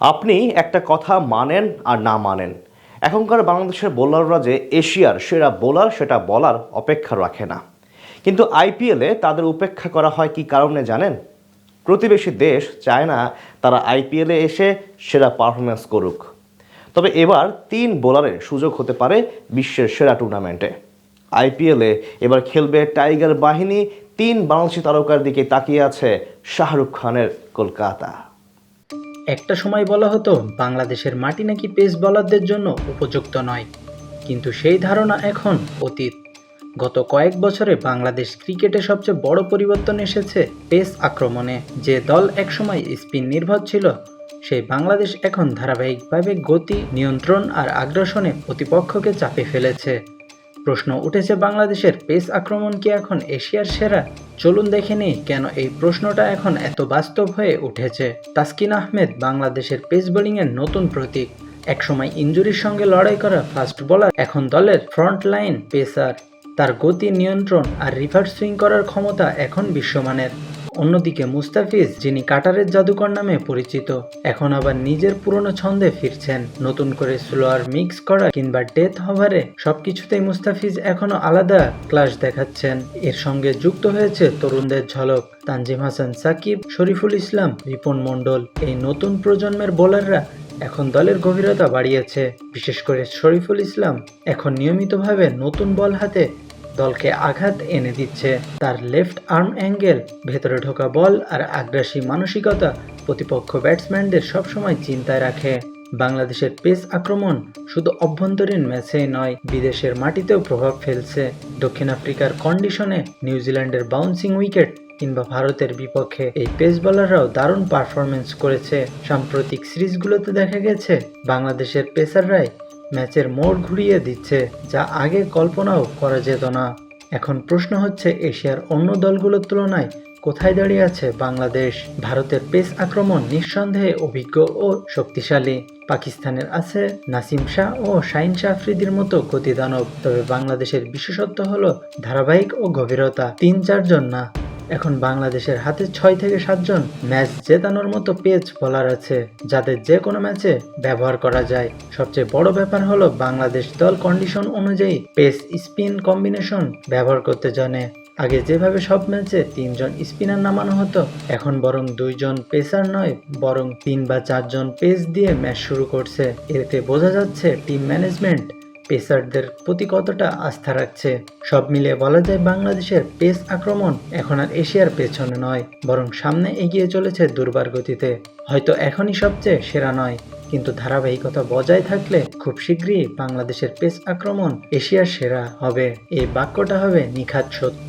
আপনি একটা কথা মানেন আর না মানেন। এখনকার বাংলাদেশের বোলাররা যে এশিয়ার সেরা বোলার, সেটা বলার অপেক্ষা রাখে না। কিন্তু আইপিএলে তাদের উপেক্ষা করা হয় কি কারণে জানেন? প্রতিবেশী দেশ চায় না তারা আইপিএলে এসে সেরা পারফরমেন্স করুক। তবে এবার তিন বোলারের সুযোগ হতে পারে বিশ্বের সেরা টুর্নামেন্টে আইপিএলে এবার খেলবে টাইগার বাহিনী, তিন বাংলাদেশি তারকার দিকে তাকিয়ে আছে শাহরুখ খানের কলকাতা। একটা সময় বলা হতো, বাংলাদেশের মাটি নাকি পেস বলারদের জন্য উপযুক্ত নয়। কিন্তু সেই ধারণা এখন অতীত। গত কয়েক বছরে বাংলাদেশ ক্রিকেটে সবচেয়ে বড় পরিবর্তন এসেছে পেস আক্রমণে। যে দল একসময় স্পিন নির্ভর ছিল, সেই বাংলাদেশ এখন ধারাবাহিকভাবে গতি, নিয়ন্ত্রণ আর আগ্রাসনে প্রতিপক্ষকে চাপে ফেলেছে। প্রশ্ন উঠেছে, বাংলাদেশের পেস আক্রমণ কি এখন এশিয়ার সেরা? চলুন দেখে নিই কেন এই প্রশ্নটা এখন এত বাস্তব হয়ে উঠেছে। তাসকিন আহমেদ বাংলাদেশের পেস বোলিংয়ের নতুন প্রতীক। একসময় ইঞ্জুরির সঙ্গে লড়াই করা ফাস্ট বোলার, এখন দলের ফ্রন্ট লাইন পেসার। তার গতি নিয়ন্ত্রণ আর রিভার্স সুইং করার ক্ষমতা এখন বিশ্বমানের। অন্যদিকে মুস্তাফিজ, যিনি কাটারের জাদুকর নামে পরিচিত, এখন আবার নিজের পুরনো ছন্দে ফিরছেন। নতুন করে স্লোয়ার মিক্স করা কিংবা ডেথ হভারে সবকিছুতেই মুস্তাফিজ এখনও আলাদা ক্লাস দেখাচ্ছেন। এর সঙ্গে যুক্ত হয়েছে তরুণদের ঝলক, তানজিম হাসান, সাকিব, শরীফুল ইসলাম, রিপন মণ্ডল। এই নতুন প্রজন্মের বোলাররা এখন দলের গভীরতা বাড়িয়েছে। বিশেষ করে শরীফুল ইসলাম এখন নিয়মিতভাবে নতুন বল হাতে দলকে আঘাত এনে দিচ্ছে। তার লেফট আর্ম অ্যাঙ্গেল ভেতরে ঢোকা বল আর আগ্রাসী মানসিকতা প্রতিপক্ষ ব্যাটসম্যানদের সবসময় চিন্তায় রাখে। বাংলাদেশের পেস আক্রমণ শুধু অভ্যন্তরীণ ম্যাচেই নয়, বিদেশের মাটিতেও প্রভাব ফেলছে। দক্ষিণ আফ্রিকার কন্ডিশনে নিউজিল্যান্ডের বাউন্সিং উইকেট কিংবা ভারতের বিপক্ষে এই পেস বোলাররাও দারুণ পারফরমেন্স করেছে। সাম্প্রতিক সিরিজগুলোতে দেখা গেছে, বাংলাদেশের পেসাররাই ম্যাচের মোড় ঘুরিয়ে দিচ্ছে, যা আগে কল্পনাও করা যেত না। এখন প্রশ্ন হচ্ছে, এশিয়ার অন্য দলগুলোর তুলনায় কোথায় দাঁড়িয়ে আছে বাংলাদেশ? ভারতের পেস আক্রমণ নিঃসন্দেহে অভিজ্ঞ ও শক্তিশালী। পাকিস্তানের আছে নাসিম শাহ ও শাহিন শাহ আফ্রিদির মতো গতিদানব। তবে বাংলাদেশের বিশেষত্ব হলো ধারাবাহিক ও গভীরতা। তিন চারজন না। এখন বাংলাদেশের হাতে ছয় থেকে সাতজন ম্যাচ জেতানোর মতো পেজ বলার আছে, যাদের যে কোনো ম্যাচে ব্যবহার করা যায়। সবচেয়ে বড় ব্যাপার হলো বাংলাদেশ দল কন্ডিশন অনুযায়ী পেস স্পিন কম্বিনেশন ব্যবহার করতে জানে। আগে যেভাবে সব ম্যাচে তিনজন স্পিনার নামানো হতো, এখন বরং দুইজন পেসার নয়, বরং তিন বা চারজন পেস দিয়ে ম্যাচ শুরু করছে। এতে বোঝা যাচ্ছে টিম ম্যানেজমেন্ট পেসারদের প্রতি কতটা আস্থা রাখছে, সব মিলিয়ে বলা যায় বাংলাদেশের পেস আক্রমণ এখন আর এশিয়ার পেছনে নয়, বরং সামনে এগিয়ে চলেছে দুর্বার গতিতে। হয়তো এখনই সবচেয়ে সেরা নয়, কিন্তু ধারাবাহিকতা বজায় থাকলে খুব শীঘ্রই বাংলাদেশের পেস আক্রমণ এশিয়ার সেরা হবে। এই বাক্যটা হবে নিখাত সত্য।